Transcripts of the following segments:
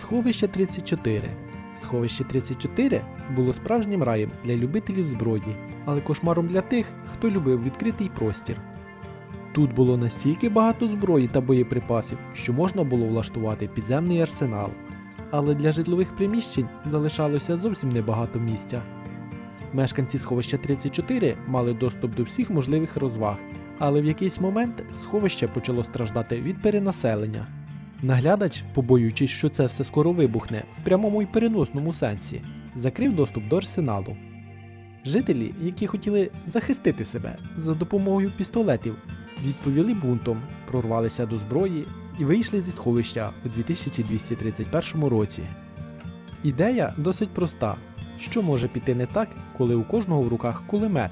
Сховище 34. Сховище 34 було справжнім раєм для любителів зброї, але кошмаром для тих, хто любив відкритий простір. Тут було настільки багато зброї та боєприпасів, що можна було влаштувати підземний арсенал. Але для житлових приміщень залишалося зовсім небагато місця. Мешканці сховища 34 мали доступ до всіх можливих розваг, але в якийсь момент сховище почало страждати від перенаселення. Наглядач, побоюючись, що це все скоро вибухне в прямому і переносному сенсі, закрив доступ до арсеналу. Жителі, які хотіли захистити себе за допомогою пістолетів, відповіли бунтом, прорвалися до зброї і вийшли зі сховища у 2231 році. Ідея досить проста. Що може піти не так, коли у кожного в руках кулемет?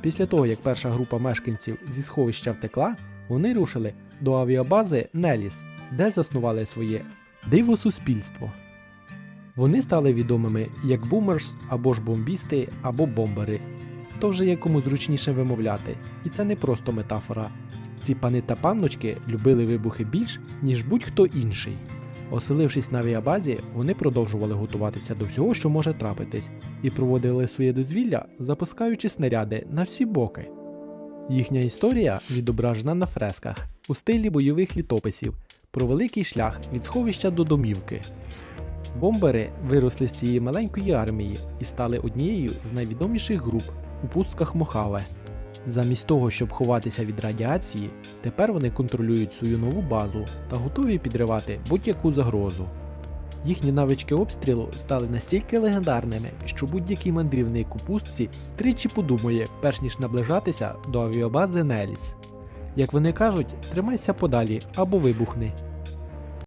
Після того, як перша група мешканців зі сховища втекла, вони рушили до авіабази Неліс, де заснували своє диво суспільство. Вони стали відомими як бумерс або ж бомбісти, або бомбери. То вже є кому зручніше вимовляти, і це не просто метафора. Ці пани та панночки любили вибухи більш, ніж будь-хто інший. Оселившись на авіабазі, вони продовжували готуватися до всього, що може трапитись, і проводили своє дозвілля, запускаючи снаряди на всі боки. Їхня історія відображена на фресках у стилі бойових літописів про великий шлях від сховища до домівки. Бомбери виросли з цієї маленької армії і стали однією з найвідоміших груп у пустках Мохаве. Замість того, щоб ховатися від радіації, тепер вони контролюють свою нову базу та готові підривати будь-яку загрозу. Їхні навички обстрілу стали настільки легендарними, що будь-який мандрівник у пустці тричі подумає, перш ніж наближатися до авіабази Неліс. Як вони кажуть, тримайся подалі або вибухни.